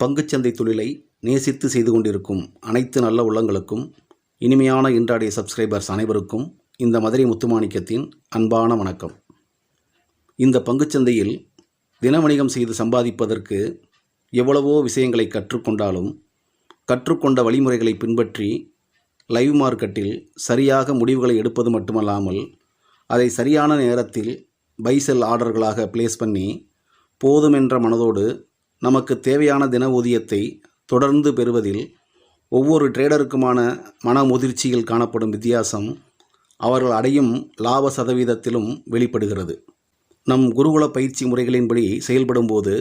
பங்குச்சந்தை தொழிலை நேசித்து செய்து கொண்டிருக்கும் அனைத்து நல்ல உள்ளங்களுக்கும் இனிமையான இன்றாடைய சப்ஸ்கிரைபர்ஸ் அனைவருக்கும் இந்த மதுரை முத்துமாணிக்கத்தின் அன்பான வணக்கம். இந்த பங்குச்சந்தையில் தின வணிகம் செய்து சம்பாதிப்பதற்கு எவ்வளவோ விஷயங்களை கற்றுக்கொண்டாலும் கற்றுக்கொண்ட வழிமுறைகளை பின்பற்றி லைவ் மார்க்கெட்டில் சரியாக முடிவுகளை எடுப்பது மட்டுமல்லாமல் அதை சரியான நேரத்தில் பைசெல் ஆர்டர்களாக பிளேஸ் பண்ணி போதுமென்ற மனதோடு நமக்கு தேவையான தின ஊதியத்தை தொடர்ந்து பெறுவதில் ஒவ்வொரு ட்ரேடருக்குமான மன முதிர்ச்சியில் காணப்படும் வித்தியாசம் அவர்கள் அடையும் லாப சதவீதத்திலும் வெளிப்படுகிறது. நம் குருகுல பயிற்சி முறைகளின்படி செயல்படும்போது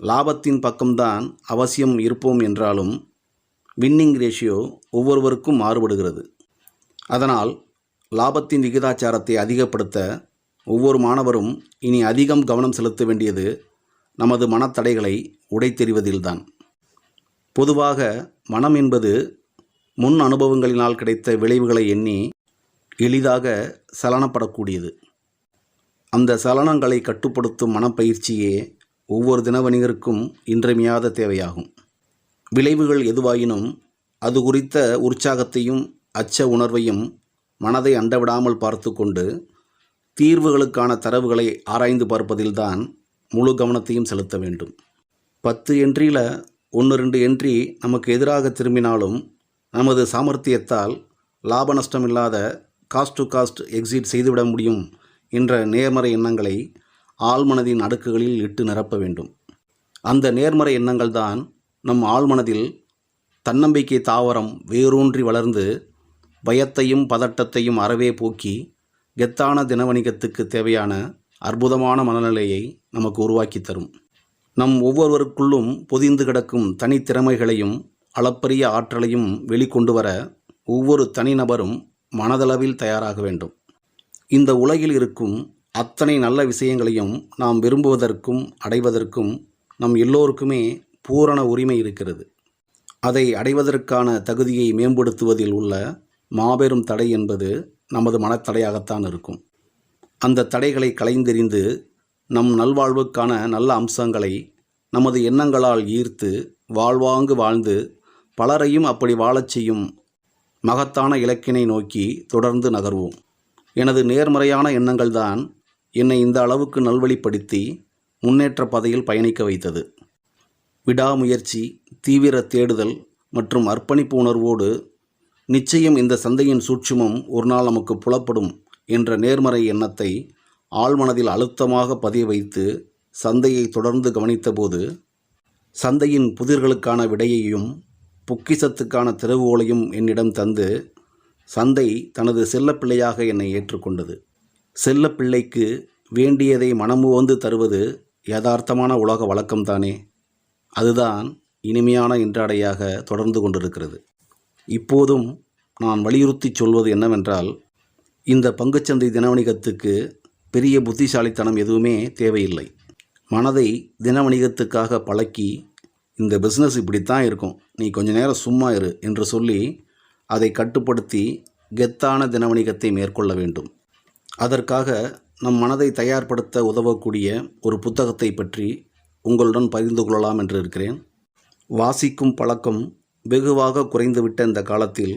லாபத்தின் பக்கம்தான் அவசியம் இருப்போம் என்றாலும் வின்னிங் ரேஷியோ ஒவ்வொருவருக்கும் மாறுபடுகிறது. அதனால் லாபத்தின் விகிதாச்சாரத்தை அதிகப்படுத்த ஒவ்வொரு மாணவரும் இனி அதிகம் கவனம் செலுத்த வேண்டியது நமது மனத்தடைகளை உடைத்தெறிவதில்தான். பொதுவாக மனம் என்பது முன் அனுபவங்களினால் கிடைத்த விளைவுகளை எண்ணி எளிதாக சலனப்படக்கூடியது. அந்த சலனங்களை கட்டுப்படுத்தும் மனப்பயிற்சியே ஒவ்வொரு தின வணிகருக்கும் இன்றியமையாத தேவையாகும். விளைவுகள் எதுவாயினும் அது குறித்த உற்சாகத்தையும் அச்ச உணர்வையும் மனதை அண்டவிடாமல் பார்த்து கொண்டு தீர்வுகளுக்கான தரவுகளை ஆராய்ந்து பார்ப்பதில்தான் முழு கவனத்தையும் செலுத்த வேண்டும். பத்து என்ட்ரியில் ஒன்று ரெண்டு என்ட்ரி நமக்கு எதிராக திரும்பினாலும் நமது சாமர்த்தியத்தால் லாப நஷ்டம் இல்லாத காஸ்ட் டு காஸ்ட் எக்ஸிட் செய்துவிட முடியும் என்ற நேர்மறை எண்ணங்களை ஆழ்மனதின் அடுக்குகளில் இட்டு நிரப்ப வேண்டும். அந்த நேர்மறை எண்ணங்கள் தான் நம் ஆழ்மனதில் தன்னம்பிக்கை தாவரம் வேரூன்றி வளர்ந்து பயத்தையும் பதட்டத்தையும் அறவே போக்கி கெத்தான தினவணிகத்துக்கு தேவையான அற்புதமான மனநிலையை நமக்கு உருவாக்கி தரும். நம் ஒவ்வொருவருக்குள்ளும் பொதிந்து கிடக்கும் தனித்திறமைகளையும் அளப்பரிய ஆற்றலையும் வெளிக்கொண்டு வர ஒவ்வொரு தனிநபரும் மனதளவில் தயாராக வேண்டும். இந்த உலகில் இருக்கும் அத்தனை நல்ல விஷயங்களையும் நாம் விரும்புவதற்கும் அடைவதற்கும் நம் எல்லோருக்குமே பூரண உரிமை இருக்கிறது. அதை அடைவதற்கான தகுதியை மேம்படுத்துவதில் உள்ள மாபெரும் தடை என்பது நமது மனத்தடையாகத்தான் இருக்கும். அந்த தடைகளை களைந்தெறிந்து நம் நல்வாழ்வுக்கான நல்ல அம்சங்களை நமது எண்ணங்களால் ஈர்த்து வாழ்வாங்கு வாழ்ந்து பலரையும் அப்படி வாழச் செய்யும் மகத்தான இலக்கினை நோக்கி தொடர்ந்து நகர்வோம். எனது நேர்மறையான எண்ணங்கள்தான் என்னை இந்த அளவுக்கு நல்வழிப்படுத்தி முன்னேற்ற பாதையில் பயணிக்க வைத்தது. விடாமுயற்சி தீவிர தேடுதல் மற்றும் அர்ப்பணிப்பு உணர்வோடு நிச்சயம் இந்த சந்தையின் சூட்சுமம் ஒரு நாள் நமக்கு புலப்படும் என்ற நேர்மறை எண்ணத்தை ஆழ்மனதில் அழுத்தமாக பதிய வைத்து சந்தையை தொடர்ந்து கவனித்தபோது சந்தையின் புதிர்களுக்கான விடையையும் பொக்கிசத்துக்கான திறவுகோலையும் என்னிடம் தந்து சந்தை தனது செல்லப்பிள்ளையாக என்னை ஏற்றுக்கொண்டது. செல்லப்பிள்ளைக்கு வேண்டியதை மனமுவந்து தருவது யதார்த்தமான உலக வழக்கம்தானே. அதுதான் இனிமையான இன்றாடையாக தொடர்ந்து கொண்டிருக்கிறது. இப்போதும் நான் வலியுறுத்தி சொல்வது என்னவென்றால் இந்த பங்குச்சந்தை தினவணிகத்துக்கு பெரிய புத்திசாலித்தனம் எதுவுமே தேவையில்லை. மனதை தினவணிகத்துக்காக பழக்கி இந்த பிஸ்னஸ் இப்படித்தான் இருக்கும். நீ கொஞ்ச நேரம் சும்மா இரு என்று சொல்லி அதை கட்டுப்படுத்தி கெத்தான தினவணிகத்தை மேற்கொள்ள வேண்டும். அதற்காக நம் மனதை தயார்படுத்த உதவக்கூடிய ஒரு புத்தகத்தை பற்றி உங்களுடன் பகிர்ந்து கொள்ளலாம் என்று இருக்கிறேன். வாசிக்கும் பழக்கம் வெகுவாக குறைந்துவிட்ட இந்த காலத்தில்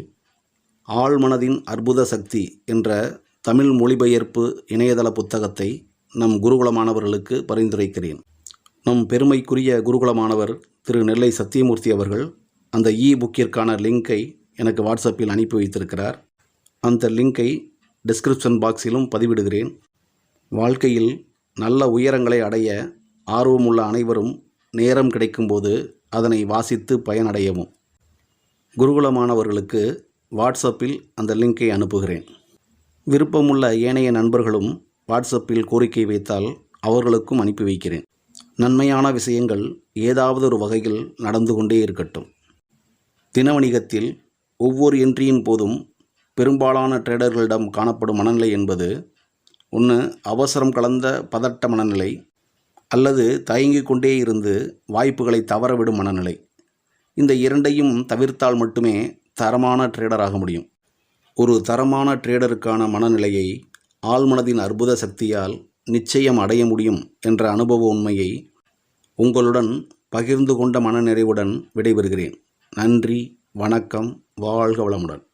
ஆழ்மனதின் அற்புத சக்தி என்ற தமிழ் மொழிபெயர்ப்பு இணையதள புத்தகத்தை நம் குருகுல மாணவர்களுக்கு பரிந்துரைக்கிறேன். நம் பெருமைக்குரிய குருகுல மாணவர் திரு நெல்லை சத்தியமூர்த்தி அவர்கள் அந்த இ புக்கிற்கான லிங்கை எனக்கு வாட்ஸ்அப்பில் அனுப்பி வைத்திருக்கிறார். அந்த லிங்கை டிஸ்கிரிப்ஷன் பாக்ஸிலும் பதிவிடுகிறேன். வாழ்க்கையில் நல்ல உயரங்களை அடைய ஆர்வமுள்ள அனைவரும் நேரம் கிடைக்கும்போது அதனை வாசித்து பயனடையவும். குருகுல மாணவர்களுக்கு வாட்ஸ்அப்பில் அந்த லிங்கை அனுப்புகிறேன். விருப்பமுள்ள ஏனைய நண்பர்களும் வாட்ஸ்அப்பில் கோரிக்கை வைத்தால் அவர்களுக்கும் அனுப்பி வைக்கிறேன். நன்மையான விஷயங்கள் ஏதாவது ஒரு வகையில் நடந்து கொண்டே இருக்கட்டும். தினவணிகத்தில் ஒவ்வொரு என்ட்ரியின் போதும் பெரும்பாலான ட்ரேடர்களிடம் காணப்படும் மனநிலை என்பது ஒன்று அவசரம் கலந்த பதட்ட மனநிலை அல்லது தயங்கிக் கொண்டே இருந்து வாய்ப்புகளை தவறவிடும் மனநிலை. இந்த இரண்டையும் தவிர்த்தால் மட்டுமே தரமான ட்ரேடராக முடியும். ஒரு தரமான ட்ரேடருக்கான மனநிலையை ஆழ்மனதின் அற்புத சக்தியால் நிச்சயம் அடைய முடியும் என்ற அனுபவ உண்மையை உங்களுடன் பகிர்ந்து கொண்ட மனநிறைவுடன் விடைபெறுகிறேன். நன்றி வணக்கம் வாழ்க வளமுடன்.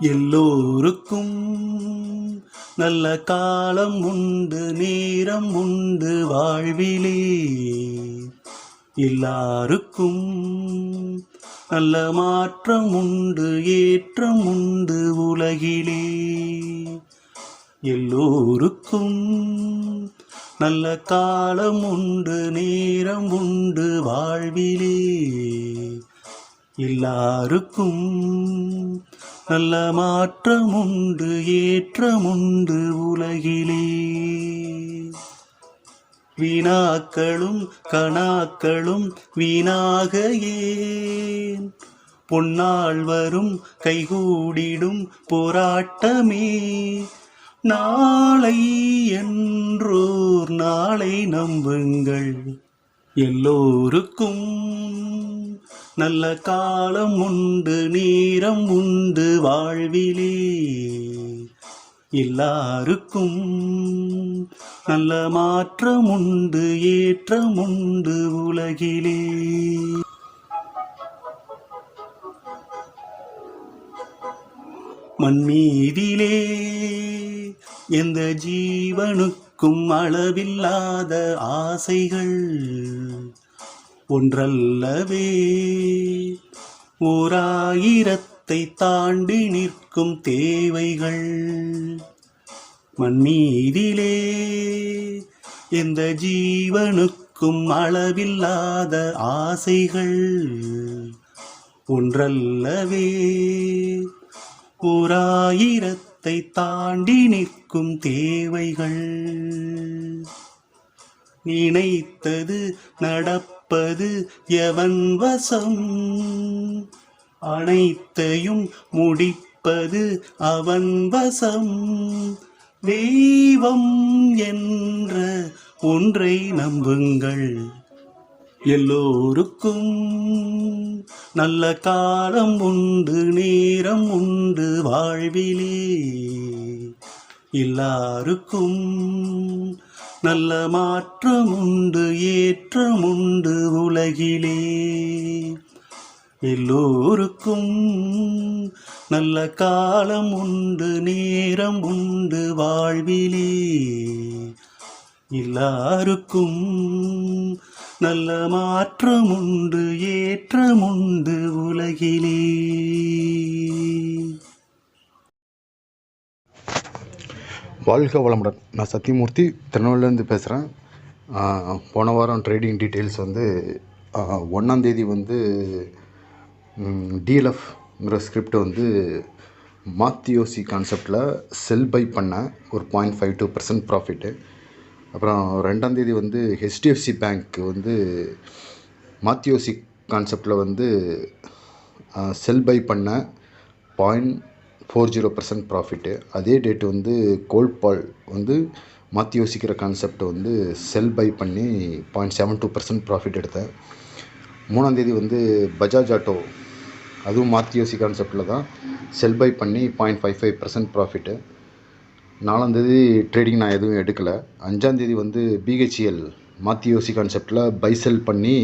எல்லோருக்கும் நல்ல காலம் உண்டு நேரம் உண்டு வாழ்விலே. எல்லாருக்கும் நல்ல மாற்றம் உண்டு ஏற்றம் உண்டு உலகிலே. எல்லோருக்கும் நல்ல காலம் உண்டு நேரம் உண்டு வாழ்விலே. எல்லாருக்கும் நல்ல மாற்றமுண்டு ஏற்றமுண்டு உலகிலே. வினாக்களும் கணாக்களும் வீணாக ஏன் பொன்னால் வரும் கைகூடிடும் போராட்டமே. நாளை என்றோர் நாளை நம்புங்கள். எல்லோருக்கும் நல்ல காலம் உண்டு நேரம் உண்டு வாழ்விலே. எல்லாருக்கும் நல்ல மாற்றம் உண்டு ஏற்றம் உண்டு உலகிலே. மண்மீதிலே எந்த ஜீவனுக்கும் அளவில்லாத ஆசைகள். ஒன்றல்லவே. ஓராயிரத்தை தாண்டி நிற்கும் தேவைகள் மண்ணீரிலே எந்த ஜீவனுக்கும் அளவில்லாத ஆசைகள் ஒன்றல்லவே. ஓராயிரத்தை தாண்டி நிற்கும் தேவைகள் நினைத்தது நடப்பது எவன் வசம்? அனைத்தையும் முடிப்பது அவன் வசம். தெய்வம் என்ற ஒன்றை நம்புங்கள். எல்லோருக்கும் நல்ல காலம் உண்டு நேரம் உண்டு வாழ்விலே. எல்லாருக்கும் நல்ல மாற்றமுண்டு ஏற்றமுண்டு உலகிலே. எல்லோருக்கும் நல்ல காலம் உண்டு நேரம் உண்டு வாழ்விலே. எல்லாருக்கும் நல்ல மாற்றம் உண்டு ஏற்றம் உலகிலே. வாழ்க வளமுடன். நான் சத்தியமூர்த்தி திருநெல்வேலியிலேருந்து பேசுகிறேன் போன வாரம் ட்ரேடிங் டீட்டெயில்ஸ் வந்து ஒன்றாந்தேதி வந்து டிஎல்எஃப்ங்கிற ஸ்கிரிப்ட் வந்து மாத்தியோசி கான்செப்டில் செல் பை பண்ணேன். ஒரு point five two percent profit அப்புறம் ரெண்டாந்தேதி வந்து ஹெச்டிஎஃப்சி பேங்க் வந்து மாத்தியோசி கான்செப்டில் வந்து செல் பை பண்ண point four zero percent profit அதே டேட் வந்து கோல்பால் வந்து மாற்றி யோசிக்கிற கான்செப்டை வந்து செல் பை பண்ணி point seven two percent profit எடுத்தேன். மூணாந்தேதி வந்து பஜாஜ் ஆட்டோ அதுவும் மாற்றி யோசி கான்செப்டில் தான் செல் பை பண்ணி point five five percent profit நாலாந்தேதி trading நான் எதுவும் எடுக்கலை. அஞ்சாந்தேதி வந்து பிஹெச்இஎல் மாற்றி யோசி கான்செப்டில் பை செல் பண்ணி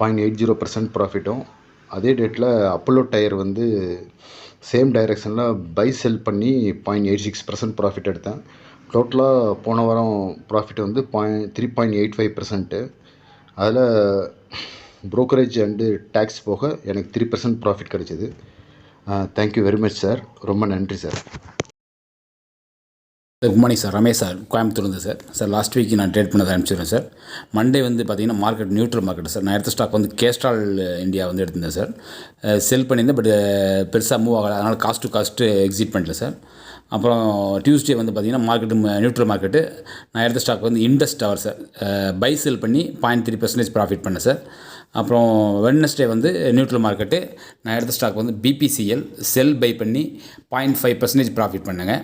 பாயிண்ட் எயிட் ஜீரோ பர்சன்ட் ப்ராஃபிட்டும் அதே டேட்டில் அப்போலோ டயர் வந்து சேம் டைரெக்ஷனில் பை செல் பண்ணி point eight six percent profit எடுத்தேன். டோட்டலாக போன வாரம் ப்ராஃபிட் வந்து point three point eight five percent அதில் ப்ரோக்கரேஜ் அண்டு டேக்ஸ் போக எனக்கு த்ரீ பர்சன்ட் ப்ராஃபிட் கிடைச்சிது. Thank you very much sir ரொம்ப நன்றி sir good morning sir. Ramesh sir கோயம்புத்தூர்லேருந்து சார். சார் லாஸ்ட் வீக் நான் ட்ரேட் பண்ணதை அனுப்பிச்சிடுறேன் சார். மண்டே வந்து பார்த்தீங்கன்னா மார்க்கெட் நியூட்ரல் மார்க்கெட் சார். நான் எடுத்த ஸ்டாக் வந்து கேஸ்ட்ரால் இந்தியா வந்து எடுத்திருந்தேன் சார். செல் பண்ணியிருந்தேன் பட் பெருசாக மூவ் ஆகலை. அதனால் காஸ்ட் டு காஸ்ட்டு எக்ஸிட் பண்ணல சார். அப்புறம் டியூஸ்டே வந்து பார்த்திங்கன்னா மார்க்கெட்டு நியூட்ரல் மார்க்கெட்டு நான் எடுத்த ஸ்டாக் வந்து Indus tower sir. Buy sell பண்ணி பாயிண்ட் த்ரீ பர்சன்டேஜ் ப்ராஃபிட் பண்ணேன் சார். அப்புறம் வெட்னஸ்டே வந்து நியூட்ரல் மார்க்கெட்டு நான் எடுத்த ஸ்டாக் வந்து பிபிசிஎல் செல் பை பண்ணி பாயிண்ட் ஃபைவ் பர்சன்டேஜ் ப்ராஃபிட் பண்ணேங்க.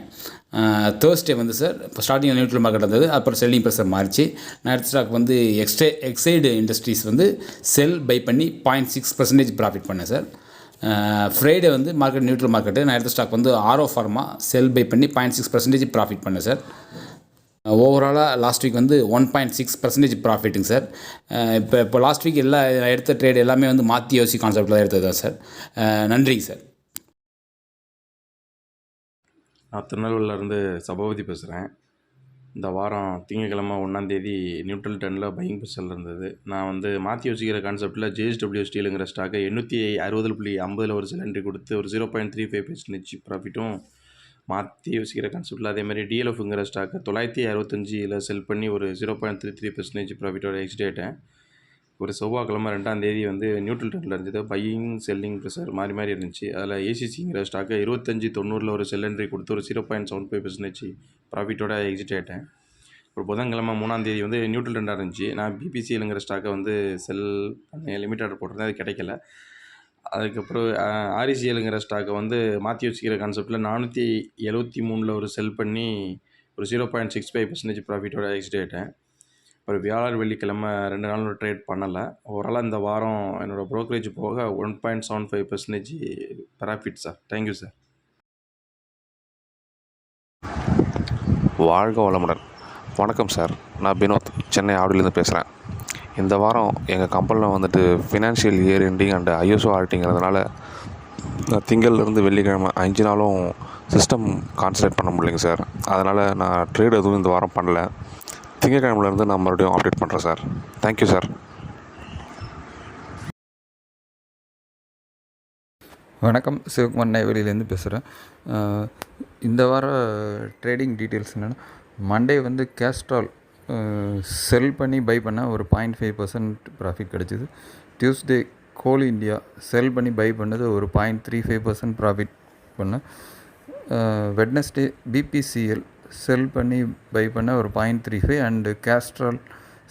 தேர்ஸ்டே வந்து சார் இப்போ ஸ்டார்டிங் நியூட்ரல் மார்க்கெட் இருந்தது அப்புறம் செல்லிங் ப்ரெஷர் மாறிச்சு. நான் எடுத்த ஸ்டாக் வந்து எக்ஸ்டே எக்ஸைடு இண்டஸ்ட்ரீஸ் வந்து செல் பை பண்ணி பாயிண்ட் சிக்ஸ் பர்சன்டேஜ் ப்ராஃபிட் பண்ணேன் சார் ஃப்ரைடே வந்து மார்க்கெட் நியூட்ரல் மார்க்கெட்டு நான் எடுத்த ஸ்டாக் வந்து ஆரோ ஃபார்மா செல் பை பண்ணி பாயிண்ட் சிக்ஸ் பர்சன்டேஜ் ப்ராஃபிட் பண்ணேன் சார் ஓவராலாக லாஸ்ட் வீக் வந்து ஒன் பாயிண்ட் சிக்ஸ் பர்சன்டேஜ் ப்ராஃபிட்டுங்க சார். இப்போ இப்போ லாஸ்ட் வீக் எல்லா எடுத்த ட்ரேட் எல்லாமே வந்து மாற்றி யோசி கான்செப்டில் தான் எடுத்தது தான் சார். நன்றிங்க சார். நான் திருநெல்வேலியிலேருந்து சபாபதி பேசுகிறேன் இந்த வாரம் திங்கக்கிழமை ஒன்றாந்தேதி நியூட்ரல் டனில் பையிங் பொசிஷனில் இருந்தது. நான் வந்து மாற்றி யோசிக்கிற கான்செப்ட்டில் ஜேஎஸ்டபிள்யூ ஸ்டீலுங்கிற ஸ்டாக்கை எண்ணூற்றி அறுபது புள்ளி ஐம்பதில் ஒரு சிலிண்டரி கொடுத்து ஒரு zero point three five percentage ப்ராஃபிட்டும் மாற்றி யோசிக்கிற கான்செப்ட்டில் அதேமாதிரி டிஎல்எஃப்ங்கிற ஸ்டாக்கை தொள்ளாயிரத்தி அறுபத்தஞ்சில் செல் பண்ணி ஒரு zero point three three percentage ப்ராஃபிட்டோட எக்ஸ்டேட்டேன் ஒரு செவ்வாய்க்கிழமை ரெண்டாம் தேதி வந்து நியூட்ரல் ட்ரெண்டில் இருந்தது. பையிங் செல்லிங் ப்ரெஷர் மாறி மாறி இருந்துச்சு. அதில் ஏசிசிங்கிற ஸ்டாக்கை இருபத்தஞ்சி தொண்ணூறில் ஒரு செல்லன்ட்ரி கொடுத்து ஒரு zero point seven five percentage ப்ராஃபிட்டோட exit ஆகிட்டேன் ஒரு புதன்கிழமை மூணாம் தேதி வந்து நியூட்ரல் ட்ரெண்டாக இருந்துச்சு. நான் பிபிசிஎலுங்கிற ஸ்டாக்கை வந்து செல் பண்ண லிமிட் ஆர்டர் போட்டிருந்தேன். அது கிடைக்கல. அதுக்கப்புறம் ஆர்இசிஎலுங்கிற ஸ்டாக்கை வந்து மாற்றி வச்சுக்கிற கான்செப்ட்டில் நானூற்றி எழுபத்தி மூணில் ஒரு செல் பண்ணி ஒரு zero point six five percentage ப்ராஃபிட்டோட exit ஆகிட்டேன் அப்புறம் வியாழர் வெள்ளிக்கிழமை ரெண்டு நாள் ட்ரேட் பண்ணலை. ஓவராலாக இந்த வாரம் என்னோடய ப்ரோக்கரேஜ் போக one point seven five percentage profit sir thank you sir வாழ்க வளமுடன். வணக்கம் சார் நான் வினோத். சென்னை ஆவடியிலேருந்து பேசுகிறேன் இந்த வாரம் எங்கள் கம்பெனியில் வந்துட்டு financial year ending and ISO ஆல்ட்டிங்கிறதுனால திங்கள்லேருந்து வெள்ளிக்கிழமை அஞ்சு நாளும் சிஸ்டம் கான்சன்ட்ரேட் பண்ண முடியலைங்க சார். அதனால் நான் ட்ரேட் எதுவும் இந்த வாரம் பண்ணல. திங்கக்கிழமைலேருந்து நான் மறுபடியும் அப்டேட் பண்ணுறேன் சார். Thank you sir. வணக்கம் சிவகுமார் நெய்வேலியிலேருந்து பேசுகிறேன் இந்த வார ட்ரேடிங் டீட்டெயில்ஸ் என்னென்னா மண்டே வந்து கேஸ்ட்ரால் செல் பண்ணி பை பண்ணால் ஒரு பாயிண்ட் ஃபைவ் பர்சன்ட் ப்ராஃபிட் கிடச்சிது. டியூஸ்டே கோல் இந்தியா செல் பண்ணி பை பண்ணது ஒரு point three five percent profit பண்ணேன் வெட்னஸ்டே பிபிசிஎல் செல் பண்ணி பை பண்ண ஒரு point three five and Castrol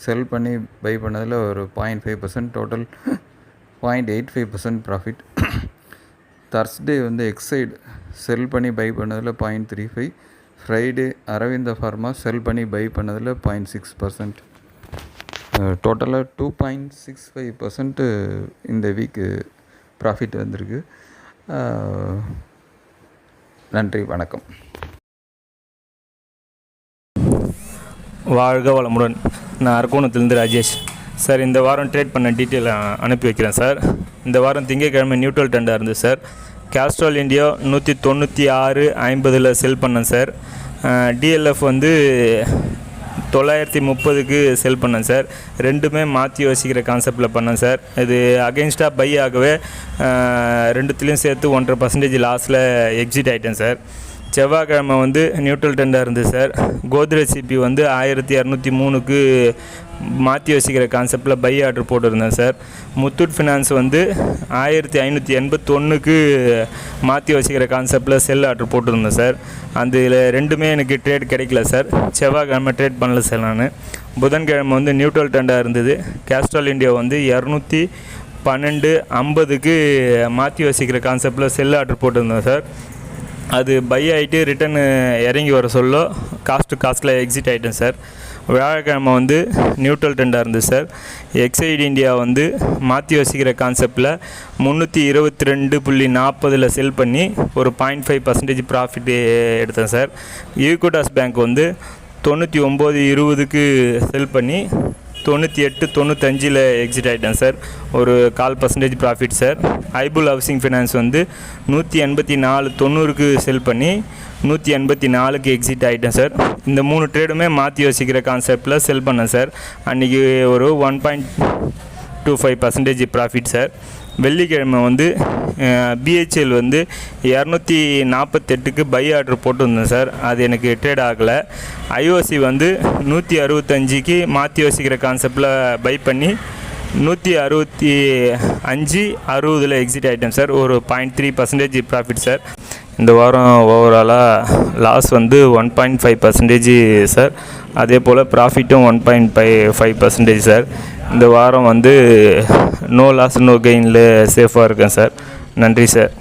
sell பண்ணி பை பண்ணதில் ஒரு point five percent total point eight five percent profit Thursday வந்து எக்ஸைடு செல் பண்ணி பை பண்ணதில் point three five Friday Aurobindo pharma sell பண்ணி பை பண்ணதில் பாயிண்ட் சிக்ஸ் பர்சன்ட் டோட்டலாக two point six five percent இந்த வீக்கு ப்ராஃபிட் வந்திருக்கு. நன்றி வணக்கம். வாழ்க வளமுடன். நான் அரக்கோணத்துலேருந்து ராஜேஷ். சார் இந்த வாரம் ட்ரேட் பண்ண டீட்டெயில் அனுப்பி வைக்கிறேன் சார் இந்த வாரம் திங்கட்கிழமை நியூட்ரல் டெண்டாக இருந்தது சார் கேஸ்ட்ரால் இந்தியா நூற்றி தொண்ணூற்றி ஆறு ஐம்பதில் செல் பண்ணேன் சார் டிஎல்எஃப் வந்து தொள்ளாயிரத்தி முப்பதுக்கு செல் பண்ணேன் சார் ரெண்டுமே மாற்றி யோசிக்கிற கான்செப்டில் பண்ணேன் சார் இது அகெயின்ஸ்டாக பை ஆகவே ரெண்டுத்துலேயும் சேர்த்து ஒன்றரை பர்சன்டேஜ் லாஸில் எக்ஸிட் ஆகிட்டேன் சார் செவ்வாய்க்கிழமை வந்து நியூட்ரல் டெண்டாக இருந்தது சார் கோத்ரேஜ் சிபி வந்து ஆயிரத்தி இரநூத்தி மூணுக்கு மாற்றி வச்சுக்கிற கான்செப்டில் பை ஆர்டர் போட்டிருந்தேன் சார் முத்தூட் ஃபினான்ஸ் வந்து ஆயிரத்தி ஐநூற்றி எண்பத்தொன்றுக்கு மாற்றி வச்சுக்கிற கான்செப்டில் செல் ஆர்டர் போட்டிருந்தேன் சார் அந்த இதில் ரெண்டுமே எனக்கு ட்ரேட் கிடைக்கல சார் செவ்வாய்க்கிழமை ட்ரேட் பண்ணல சார் நான். புதன்கிழமை வந்து நியூட்ரல் டெண்டாக இருந்தது. கேஸ்ட்ரால் இந்தியா வந்து இரநூத்தி பன்னெண்டு ஐம்பதுக்கு மாற்றி வச்சுக்கிற கான்செப்டில் செல் ஆர்டர் போட்டிருந்தேன் சார் அது பை ஆகிட்டு ரிட்டர்னு இறங்கி வர சொல்ல காஸ்ட்டு காஸ்ட்டில் எக்ஸிட் ஆகிட்டேன் சார் வியாழக்கிழமை வந்து நியூட்ரல் டெண்டாக இருந்தது சார் எக்ஸைடு இந்தியா வந்து மாற்றி வசிக்கிற கான்செப்டில் முந்நூற்றி இருபத்தி ரெண்டு புள்ளி நாற்பதில் செல் பண்ணி ஒரு பாயிண்ட் ஃபைவ் பர்சன்டேஜ் ப்ராஃபிட் எடுத்தேன் சார் ஈக்குட்டாஸ் பேங்க் வந்து தொண்ணூற்றி ஒம்பது இருபதுக்கு செல் பண்ணி தொண்ணூற்றி எட்டு தொண்ணூத்தஞ்சில் எக்ஸிட் ஆகிட்டேன் சார் ஒரு கால் percentage profit sir Ibull housing finance வந்து நூற்றி எண்பத்தி நாலு தொண்ணூறுக்கு செல் பண்ணி நூற்றி எண்பத்தி நாலுக்கு எக்ஸிட் ஆகிட்டேன் சார் இந்த மூணு ட்ரேடுமே மாற்றி யோசிக்கிற கான்செப்டில் செல் பண்ணேன் சார் அன்றைக்கி ஒரு one point two five percentage profit sir வெள்ளிக்கிழமை வந்து பிஹெச்எல் வந்து இரநூத்தி நாற்பத்தெட்டுக்கு பை ஆர்டர் போட்டிருந்தேன் சார் அது எனக்கு ட்ரேட் ஆகலை. ஐஓசி வந்து நூற்றி அறுபத்தஞ்சிக்கு மாற்றி யோசிக்கிற கான்செப்டில் பை பண்ணி நூற்றி அறுபத்தி அஞ்சு அறுபதில் எக்ஸிட் ஆகிட்டேன் சார் ஒரு point three percentage profit sir இந்த வாரம் ஓவராலாக லாஸ் வந்து one point five percentage sir அதே போல் ப்ராஃபிட்டும் one point five five percentage sir இந்த வாரம் வந்து நோ லாஸ் நோ கெயினில் சேஃபாக இருக்கேன் சார் நன்றி சார்